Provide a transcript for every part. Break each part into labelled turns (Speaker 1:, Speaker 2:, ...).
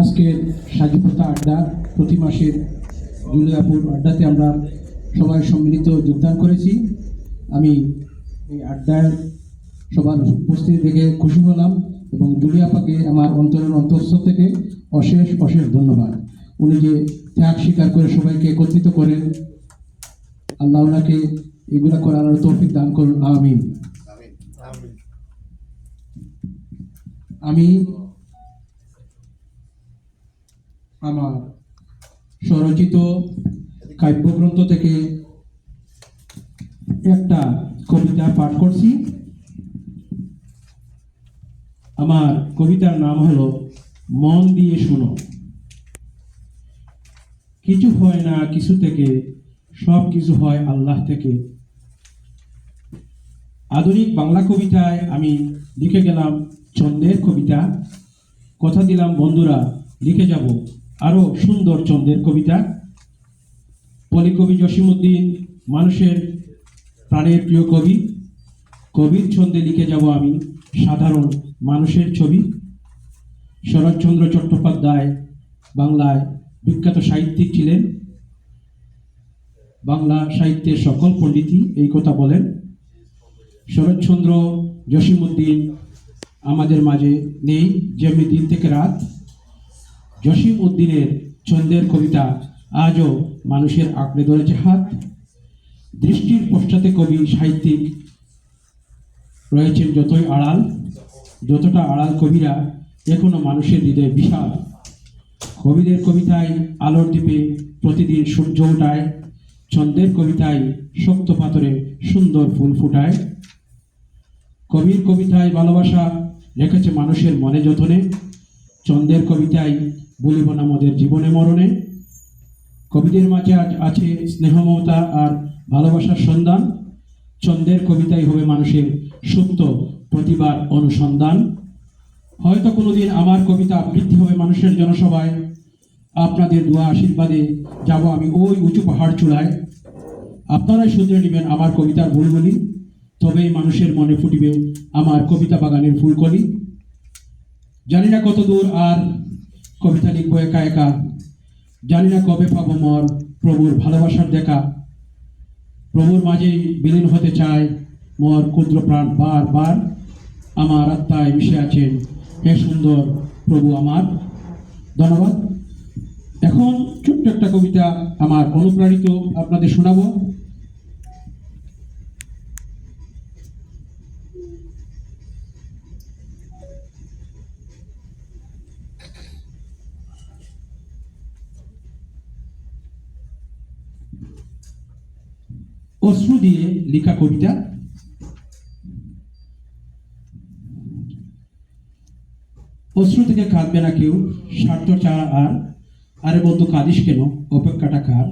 Speaker 1: আজকের স্বাধীনতা আড্ডা প্রতি মাসের জুলিয়াপুর আড্ডাতে আমরা সবাই সম্মিলিত যোগদান করেছি। আমি এই আড্ডায় সবার উপস্থিতি দেখে খুশি হলাম এবং জুলিয়াপাকে আমার অন্তরের অন্তঃস্থ থেকে অশেষ অশেষ ধন্যবাদ। উনি যে ত্যাগ স্বীকার করে সবাইকে একত্রিত করেন আল্লাহ ওনাকে এগুলা করার তৌফিক দান করুন। আমিন। আমি আমার স্বরচিত কাব্যগ্রন্থ থেকে একটা কবিতা পাঠ করছি। আমার কবিতার নাম হলো মন দিয়ে শুনো। কিছু হয় না, কিছু থেকে, সব কিছু হয় আল্লাহ থেকে। আধুনিক বাংলা কবিতায় আমি লিখে গেলাম চন্দ্রের কবিতা। কথা দিলাম, বন্ধুরা, লিখে যাব। আরও সুন্দর চন্দ্রের কবিতা। পলিকবি জসিমুদ্দিন মানুষের প্রাণের প্রিয় কবি। কবির ছন্দে লিখে যাব আমি সাধারণ মানুষের ছবি। শরৎচন্দ্র চট্টোপাধ্যায় বাংলায় বিখ্যাত সাহিত্যিক ছিলেন। বাংলা সাহিত্যের সকল পণ্ডিতই এই কথা বলেন। শরৎচন্দ্র জসিমুদ্দিন আমাদের মাঝে নেই, যেমনি দিন থেকে রাত। জসিম উদ্দিনের ছন্দের কবিতা আজও মানুষের আঁকড়ে ধরেছে হাত। দৃষ্টির পশ্চাতে কবি, সাহিত্যিক রয়েছেন যতই আড়াল, যতটা আড়াল কবিরা এখনও মানুষের হৃদয়ে বিশাল। কবিদের কবিতায় আলোর দ্বীপে প্রতিদিন সূর্য ওঠায়, ছন্দের কবিতায় শক্ত পাথরে সুন্দর ফুল ফুটায়। কবির কবিতায় ভালোবাসা রেখেছে মানুষের মনে যতনে চন্দ্রের কবিতায় বলিব না আমাদের জীবনে মরণে। কবিদের মাঝে আজ আছে স্নেহমমতা আর ভালোবাসার সন্ধান। চন্দ্রের কবিতাই হবে মানুষের সুপ্ত প্রতিবার অনুসন্ধান। হয়তো কোনোদিন আমার কবিতা আবৃত্তি হবে মানুষের জনসভায়। আপনাদের দোয়া আশীর্বাদে যাব আমি ওই উঁচু পাহাড় চূড়ায়। আপনারাই শুধরে নেবেন আমার কবিতার ভুলগুলি, তবেই মানুষের মনে ফুটিবে আমার কবিতা বাগানের ফুলকলি। জানি না কত দূর আর কবিতা লিখব একা একা। জানি না কবে পাবো মর। প্রভুর ভালোবাসার দেখা। প্রভুর মাঝেই বিলীন হতে চায় মর ক্ষুদ্র প্রাণ বার বার। আমার আত্মায় মিশে আছেন। হে সুন্দর প্রভু আমার। ধন্যবাদ। এখন ছোট্ট একটা কবিতা আমার অনুপ্রাণিত আপনাদের শোনাবো। অশ্রু দিয়ে লেখা কবিতা অশ্রু থেকে কাঁদবে না কেউ স্বার্থ ছাড়া আর আরে বন্ধু কাঁদিস কেন অপেক্ষাটা কার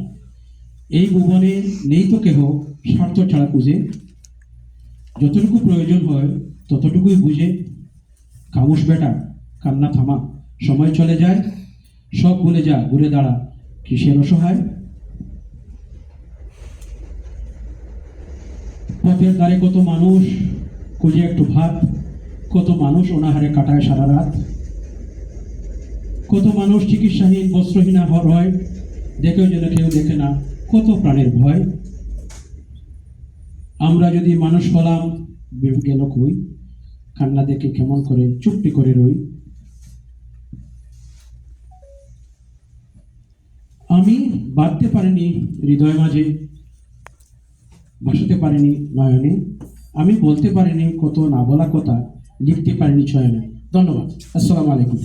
Speaker 1: এই ভুবনে নেই তো কেহ স্বার্থ ছাড়া খুঁজে যতটুকু প্রয়োজন হয় ততটুকুই বুঝে খামোশ বেটা কান্না থামা সময় চলে যায় সব ভুলে যা ঘুরে দাঁড়া কিসের অসহায় পথের ধারে কত মানুষ? খুঁজে একটু ভাত। কত মানুষ অনাহারে কাটায় সারা রাত? কত মানুষ চিকিৎসাহীন, বস্ত্রহীনা হর হয়? দেখেও যেন কেউ দেখে না কত প্রাণের ভয়। আমরা যদি মানুষ হলাম গেল কই? কান্না দেখে কেমন করে চুপটি করে রই? আমি বাঁধতে পারিনি হৃদয় মাঝে। পারিনি নয়নে। আমি বলতে পারিনি কত, না বলা কথা, লিখতে পারিনি ছয়নে। ধন্যবাদ। আসসালামু আলাইকুম।